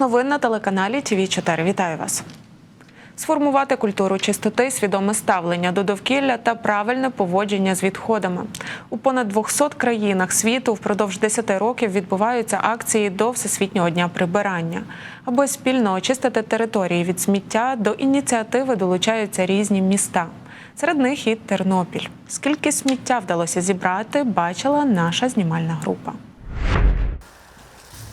Новин на телеканалі ТВ 4 Вітаю вас. Сформувати культуру чистоти, свідоме ставлення до довкілля та правильне поводження з відходами. У понад 200 країнах світу впродовж 10 років відбуваються акції до Всесвітнього дня прибирання. Аби спільно очистити території від сміття, до ініціативи долучаються різні міста. Серед них і Тернопіль. Скільки сміття вдалося зібрати, бачила наша знімальна група.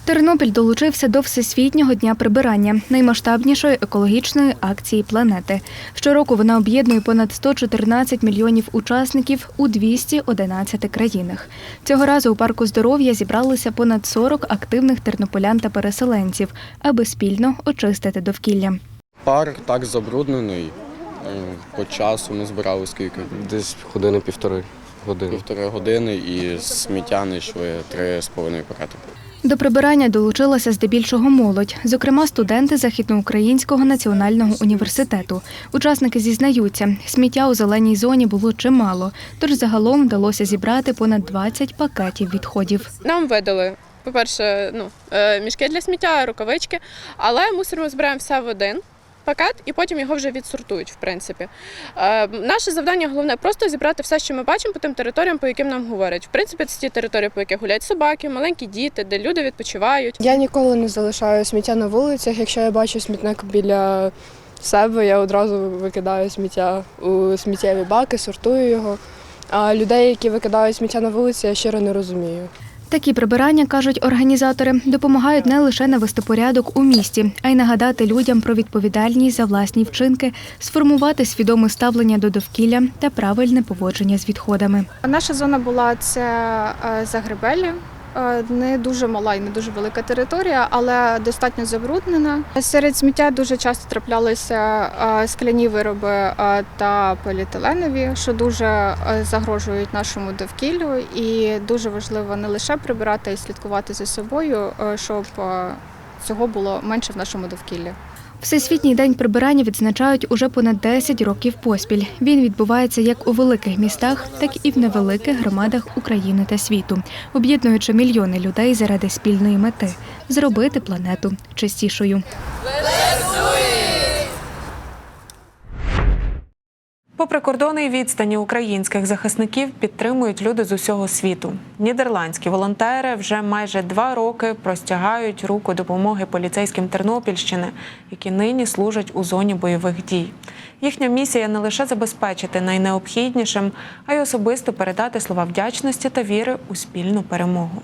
Тернопіль долучився до Всесвітнього дня прибирання, наймасштабнішої екологічної акції планети. Щороку вона об'єднує понад 114 мільйонів учасників у 211 країнах. Цього разу у парку здоров'я зібралися понад 40 активних тернополян та переселенців, аби спільно очистити довкілля. Парк так забруднений. Е, По часу ми збирали скільки? Десь години півтори години. Півтори години і сміття не йшли три з половиною пакети. До прибирання долучилася здебільшого молодь, зокрема студенти Західноукраїнського національного університету. Учасники зізнаються, сміття у зеленій зоні було чимало, тож загалом вдалося зібрати понад 20 пакетів відходів. Нам видали, по-перше, ну, е, мішки для сміття, рукавички, але мусор ми збираємо все в один пакет і потім його вже відсортують, в принципі. Е, Наше завдання головне просто зібрати все, що ми бачимо по тим територіям, по яким нам говорять. В принципі, це ті території, по яких гуляють собаки, маленькі діти, де люди відпочивають. Я ніколи не залишаю сміття на вулицях. Якщо я бачу смітник біля себе, я одразу викидаю сміття у сміттєві баки, сортую його. А людей, які викидають сміття на вулиці, я щиро не розумію. Такі прибирання, кажуть організатори, допомагають не лише навести порядок у місті, а й нагадати людям про відповідальність за власні вчинки, сформувати свідоме ставлення до довкілля та правильне поводження з відходами. Наша зона була це е, Загребелі. Е, Не дуже мала і не дуже велика територія, але достатньо забруднена. Серед сміття дуже часто траплялися е, скляні вироби е, та поліетиленові, що дуже загрожують нашому довкіллю. І дуже важливо не лише прибирати, й слідкувати за собою, щоб цього було менше в нашому довкіллі. Всесвітній день прибирання відзначають уже понад 10 років поспіль. Він відбувається як у великих містах, так і в невеликих громадах України та світу, об'єднуючи мільйони людей заради спільної мети зробити планету чистішою. Попри кордони відстані українських захисників підтримують люди з усього світу. Нідерландські волонтери вже майже два роки простягають руку допомоги поліцейським Тернопільщини, які нині служать у зоні бойових дій. Їхня місія не лише забезпечити найнеобхіднішим, а й особисто передати слова вдячності та віри у спільну перемогу.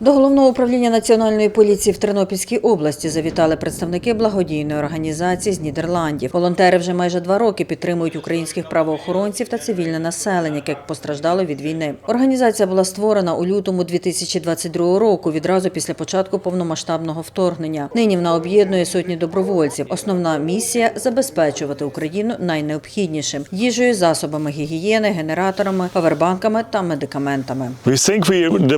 До головного управління національної поліції в Тернопільській області завітали представники благодійної організації з Нідерландів. Волонтери вже майже два роки підтримують українських правоохоронців та цивільне населення, яке постраждало від війни. Організація була створена у лютому 2022 року, відразу після початку повномасштабного вторгнення. Нині вона об'єднує сотні добровольців. Основна місія забезпечувати Україну найнеобхіднішим їжею, засобами гігієни, генераторами, павербанками та медикаментами.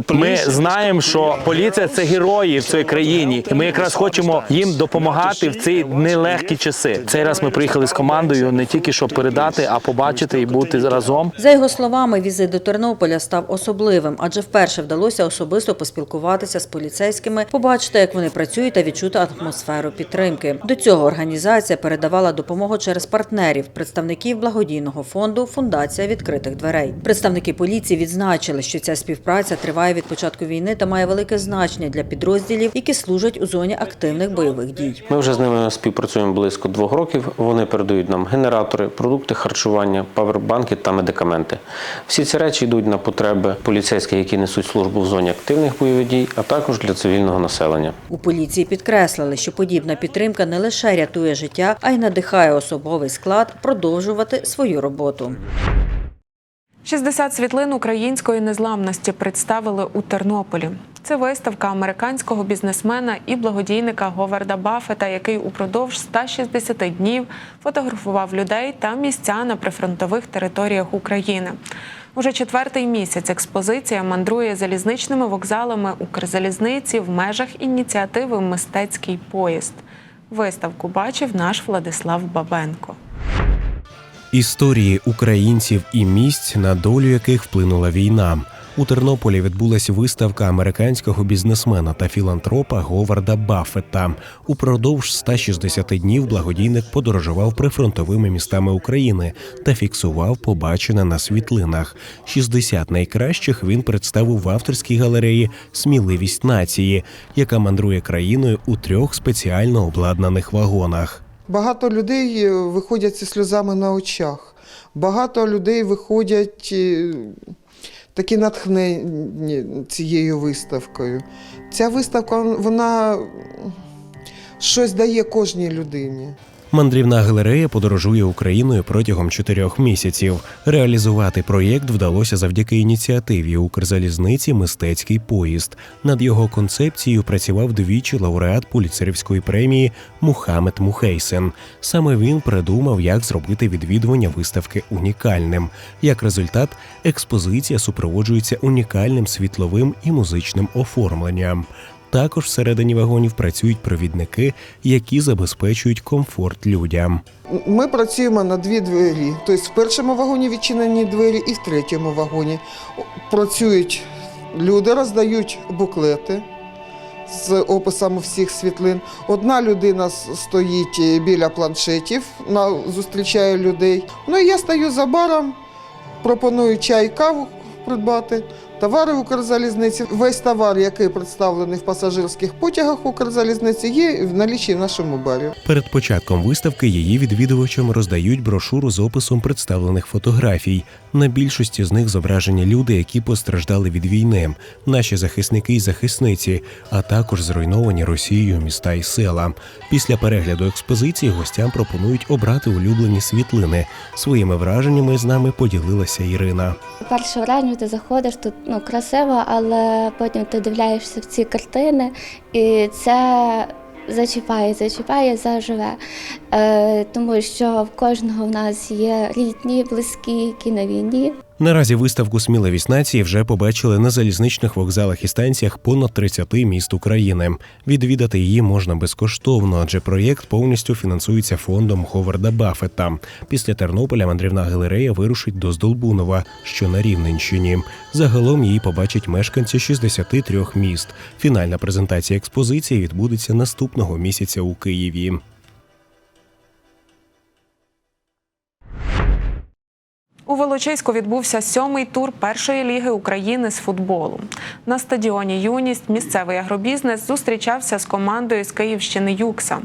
Ми знаємо, що поліція це герої в цій країні, і ми якраз хочемо їм допомагати в ці нелегкі часи. Цей раз ми приїхали з командою не тільки щоб передати, а побачити і бути разом. За його словами, візит до Тернополя став особливим, адже вперше вдалося особисто поспілкуватися з поліцейськими, побачити, як вони працюють та відчути атмосферу підтримки. До цього організація передавала допомогу через партнерів, представників благодійного фонду Фундація відкритих дверей. Представники поліції відзначили, що ця співпраця триває від початку війни та має велике значення для підрозділів, які служать у зоні активних бойових дій. Ми вже з ними співпрацюємо близько двох років. Вони передають нам генератори, продукти харчування, павербанки та медикаменти. Всі ці речі йдуть на потреби поліцейських, які несуть службу в зоні активних бойових дій, а також для цивільного населення. У поліції підкреслили, що подібна підтримка не лише рятує життя, а й надихає особовий склад продовжувати свою роботу. 60 світлин української незламності представили у Тернополі. Це виставка американського бізнесмена і благодійника Говарда Баффета, який упродовж 160 днів фотографував людей та місця на прифронтових територіях України. Уже четвертий місяць експозиція мандрує залізничними вокзалами Укрзалізниці в межах ініціативи Мистецький поїзд. Виставку бачив наш Владислав Бабенко. Історії українців і місць, на долю яких вплинула війна. У Тернополі відбулася виставка американського бізнесмена та філантропа Говарда Баффета. Упродовж 160 днів благодійник подорожував прифронтовими містами України та фіксував побачене на світлинах. 60 найкращих він представив в авторській галереї Сміливість нації, яка мандрує країною у трьох спеціально обладнаних вагонах. Багато людей е, виходять зі сльозами на очах. Багато людей виходять е, такі натхнені цією виставкою. Ця виставка вона щось дає кожній людині. Мандрівна галерея подорожує Україною протягом чотирьох місяців. Реалізувати проєкт вдалося завдяки ініціативі Укрзалізниці Мистецький поїзд. Над його концепцією працював двічі лауреат Пуліцерівської премії Мухамед Мухейсен. Саме він придумав, як зробити відвідування виставки унікальним. Як результат, експозиція супроводжується унікальним світловим і музичним оформленням. Також всередині вагонів працюють провідники, які забезпечують комфорт людям. Ми працюємо на дві двері. Тобто в першому вагоні відчинені двері і в третьому вагоні. Працюють люди, роздають буклети з описами всіх світлин. Одна людина стоїть біля планшетів, зустрічає людей. Ну і я стою за баром, пропоную чай, каву придбати. Товари Укрзалізниці. Весь товар, який представлений в пасажирських потягах Укрзалізниці, є в налічі в нашому барі. Перед початком виставки її відвідувачам роздають брошуру з описом представлених фотографій. На більшості з них зображені люди, які постраждали від війни, наші захисники і захисниці, а також зруйновані Росією міста і села. Після перегляду експозиції гостям пропонують обрати улюблені світлини. Своїми враженнями з нами поділилася Ірина. Перше враження ти заходиш тут ну красиво, але потім ти дивляєшся в ці картини, і це зачіпає, зачіпає заживе. Е, тому що в кожного в нас є рідні, близькі, які на війні. Наразі виставку Сміливість нації вже побачили на залізничних вокзалах і станціях понад 30 міст України. Відвідати її можна безкоштовно, адже проєкт повністю фінансується фондом Ховарда Баффета. Після Тернополя мандрівна галерея вирушить до Здолбунова, що на Рівненщині. Загалом її побачать мешканці 63 міст. Фінальна презентація експозиції відбудеться наступного місяця у Києві. У Волочиську відбувся сьомий тур першої ліги України з футболу. На стадіоні Юність місцевий агробізнес зустрічався з командою з Київщини Юкса.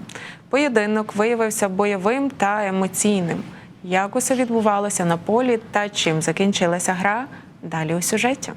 Поєдинок виявився бойовим та емоційним. Як усе відбувалося на полі та чим закінчилася гра? Далі у сюжеті.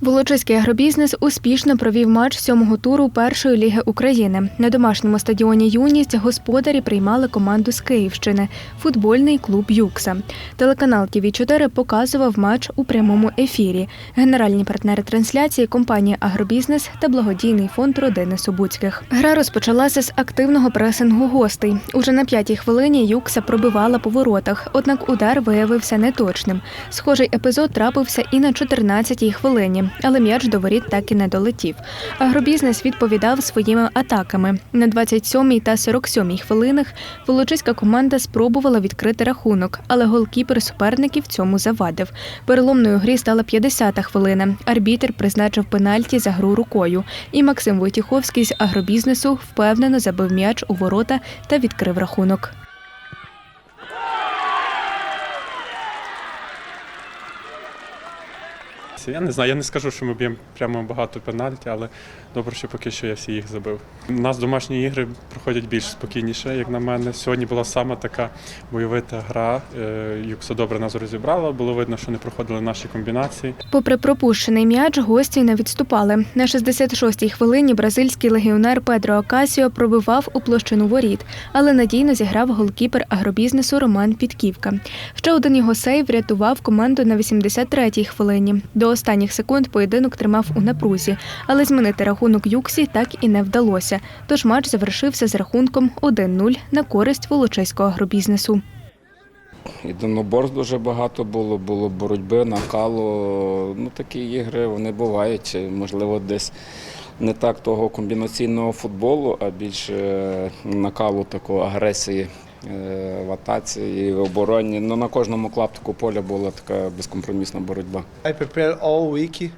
Волочиський агробізнес успішно провів матч сьомого туру першої ліги України. На домашньому стадіоні Юність господарі приймали команду з Київщини футбольний клуб Юкса. Телеканал ТВ 4 показував матч у прямому ефірі. Генеральні партнери трансляції компанія Агробізнес та благодійний фонд родини Собуцьких. Гра розпочалася з активного пресингу гостей. Уже на п'ятій хвилині Юкса пробивала по воротах, однак удар виявився неточним. Схожий епізод трапився і на 14-й хвилині, але м'яч до воріт так і не долетів. Агробізнес відповідав своїми атаками. На 27-й та 47-й хвилинах волочиська команда спробувала відкрити рахунок, але голкіпер суперників цьому завадив. Переломною грі стала 50-та хвилина. Арбітер призначив пенальті за гру рукою, і Максим Войтіховський з агробізнесу впевнено забив м'яч у ворота та відкрив рахунок. Я не знаю, я не скажу, що ми б'ємо прямо багато пенальті, але добре, що поки що я всі їх забив. У нас домашні ігри проходять більш спокійніше, як на мене. Сьогодні була саме така бойовита гра. Е, Юкса добре нас розібрала, було видно, що не проходили наші комбінації. Попри пропущений м'яч, гості не відступали. На 66-й хвилині бразильський легіонер Педро Акасіо пробивав у площину воріт, але надійно зіграв голкіпер агробізнесу Роман Підківка. Ще один його сейв врятував команду на 83-й хвилині. До останніх секунд поєдинок тримав у напрузі, але змінити рахунок Юксі так і не вдалося. Тож матч завершився з рахунком 1-0 на користь волочиського агробізнесу. Єдиноборств дуже багато було, було боротьби, накалу. Ну, такі ігри вони бувають. Можливо, десь не так того комбінаційного футболу, а більше накалу такої агресії е, в атаці і в обороні. Ну, на кожному клаптику поля була така безкомпромісна боротьба. I all week.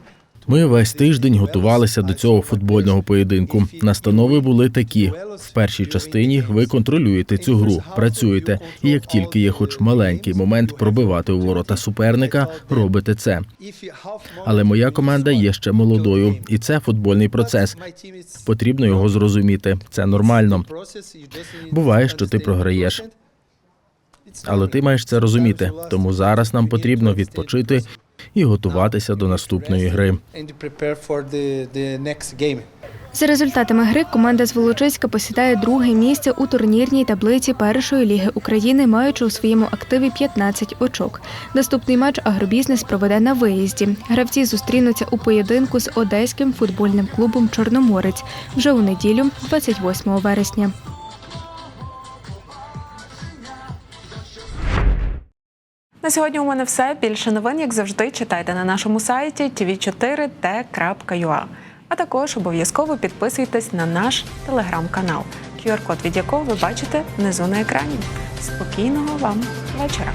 Ми весь тиждень готувалися до цього футбольного поєдинку. Настанови були такі: в першій частині ви контролюєте цю гру, працюєте, і як тільки є хоч маленький момент пробивати у ворота суперника, робите це. Але моя команда є ще молодою, і це футбольний процес. Потрібно його зрозуміти. Це нормально. Буває, що ти програєш. Але ти маєш це розуміти. Тому зараз нам потрібно відпочити і готуватися до наступної гри. За результатами гри команда з Волочиська посідає друге місце у турнірній таблиці першої ліги України, маючи у своєму активі 15 очок. Наступний матч агробізнес проведе на виїзді. Гравці зустрінуться у поєдинку з одеським футбольним клубом Чорноморець вже у неділю, 28 вересня. Сьогодні у мене все. Більше новин, як завжди, читайте на нашому сайті tv4t.ua. А також обов'язково підписуйтесь на наш телеграм-канал, QR-код від якого ви бачите внизу на екрані. Спокійного вам вечора!